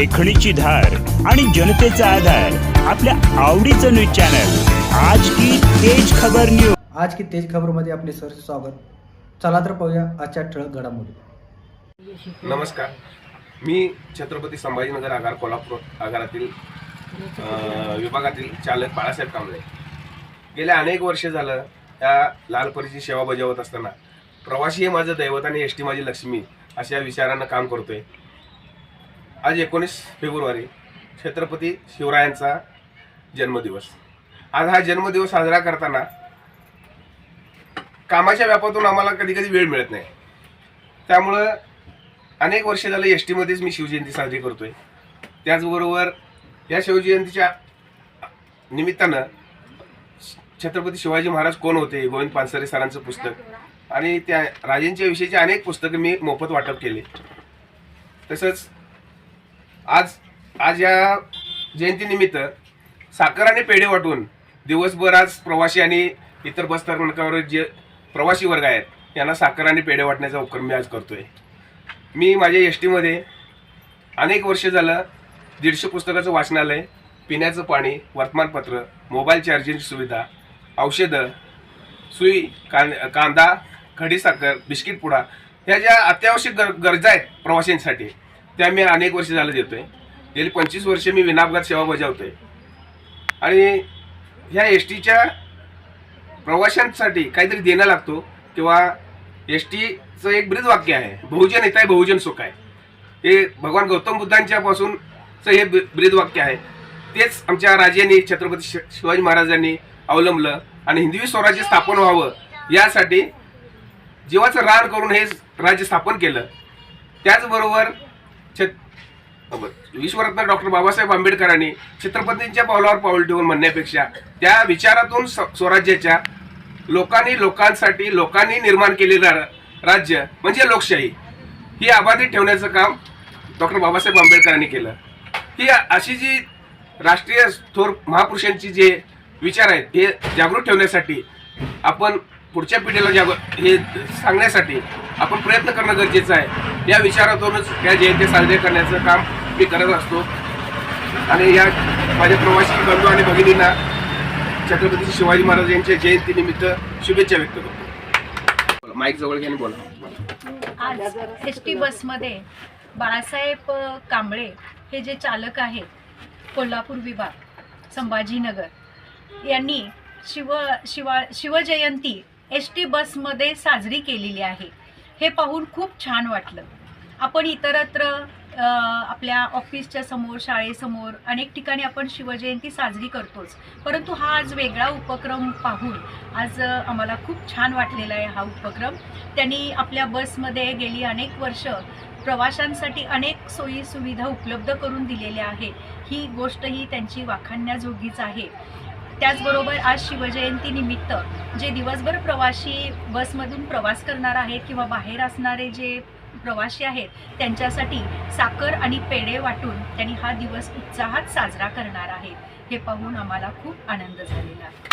लेखणीची धार आणि जनतेचा आधार आपल्या आवडीचं न्यूज चॅनल. आज की तेज खबर न्यूज आज की तेज खबरमध्ये आपले सर स्वागत. चला तर पाहूया आजच्या ठळक घडामोडी. नमस्कार. मी छत्रपती संभाजीनगर आगार कोल्हापूर आगारातील विभागातील चालक बाळासाहेब कांबळे. गेल्या अनेक वर्ष झालं या लालपरीची सेवा बजावत असताना प्रवासी हे माझं दैवत आणि एस टी माझी लक्ष्मी अशा विचारानं काम करतोय. आज एकोणीस फेब्रुवारी छत्रपती शिवरायांचा जन्मदिवस. आज हा जन्मदिवस साजरा करताना कामाच्या व्यापातून आम्हाला कधी कधी वेळ मिळत नाही. त्यामुळं अनेक वर्ष झालं एस टीमध्येच मी शिवजयंती साजरी करतो आहे त्याचबरोबर या शिवजयंतीच्या निमित्तानं छत्रपती शिवाजी महाराज कोण होते गोविंद पानसरे सरांचं पुस्तक आणि त्या राजेंच्या विषयीचे अनेक पुस्तकं मी मोफत वाटप केले. तसंच आज आज या जयंतीनिमित्त साखर आणि पेढे वाटून दिवसभर आज प्रवासी आणि इतर बस स्थानकावर जे प्रवासी वर्ग आहेत यांना साखर आणि पेढे वाटण्याचा उपक्रम मी आज करतो आहे मी माझ्या एस टीमध्ये अनेक वर्ष झालं दीडशे पुस्तकाचं वाचनालय पिण्याचं पाणी वर्तमानपत्र मोबाईल चार्जिंगची सुविधा औषधं सुई कां कांदा खडीसाखर बिस्किट पुडा ह्या ज्या अत्यावश्यक गर गरजा आहेत प्रवाशांसाठी त्या मी अनेक वर्ष झालं देतो आहे गेली पंचवीस वर्ष मी विनापघात सेवा बजावतो आहे आणि ह्या एस टीच्या प्रवाशांसाठी काहीतरी देणं लागतो किंवा एस टीचं एक ब्रीद वाक्य आहे बहुजन येत आहे बहुजन सुख आहे हे भगवान गौतम बुद्धांच्यापासूनचं हे ब्रीद वाक्य आहे. तेच आमच्या राजांनी छत्रपती शि- शिवाजी महाराजांनी अवलंबलं आणि हिंदवी स्वराज्य स्थापन व्हावं यासाठी जीवाचं रान करून हे राज्य स्थापन केलं. त्याचबरोबर छत विश्वरत्न डॉक्टर बाबासाहेब आंबेडकरांनी छत्रपतींच्या पावलावर पाऊल ठेवून म्हणण्यापेक्षा त्या विचारातून स्वराज्याच्या लोकांनी लोकांसाठी लोकांनी निर्माण केलेलं रा- राज्य म्हणजे लोकशाही ही अबाधित ठेवण्याचं काम डॉक्टर बाबासाहेब आंबेडकरांनी केलं. ही अशी जी राष्ट्रीय थोर महापुरुषांची जे विचार आहेत हे जागृत ठेवण्यासाठी आपण पुढच्या पिढीला जाग हे सांगण्यासाठी आपण प्रयत्न करणं गरजेचं आहे. या विचारातूनच या जयंती साजरे करण्याचं काम मी करत असतो. आणि या माझ्या प्रवासी बंधू आणि भगिनींना छत्रपती शिवाजी महाराज यांच्या जयंतीनिमित्त शुभेच्छा व्यक्त करतो. माईक जवळ घ्या आणि बोला. आज एस टी बसमध्ये बाळासाहेब कांबळे हे जे चालक आहेत कोल्हापूर विभाग संभाजीनगर यांनी शिव शिवा शिवजयंती एस टी बसमध्ये साजरी केलेली आहे. हे पाहून खूप छान वाटलं. आपण इतरत्र आपल्या ऑफिसच्या समोर शाळेसमोर अनेक ठिकाणी आपण शिवजयंती साजरी करतोच. परंतु हा आज वेगळा उपक्रम पाहून आज आम्हाला खूप छान वाटलेला आहे हा उपक्रम. त्यांनी आपल्या बसमध्ये गेली अनेक वर्ष प्रवाशांसाठी अनेक सोयी सुविधा उपलब्ध करून दिलेल्या आहे ही गोष्ट ही त्यांची वाखाणण्याजोगीच आहे. त्याचबरोबर आज शिवजयंती निमित्त जे दिवसभर प्रवासी बसमधून प्रवास करणार आहेत किंवा बाहेर असणारे जे प्रवासी आहेत त्यांच्यासाठी साखर आणि पेढे वाटून त्यांनी हा दिवस उत्साहात साजरा करणार आहेत. हे पाहून आम्हाला खूप आनंद झालेला आहे.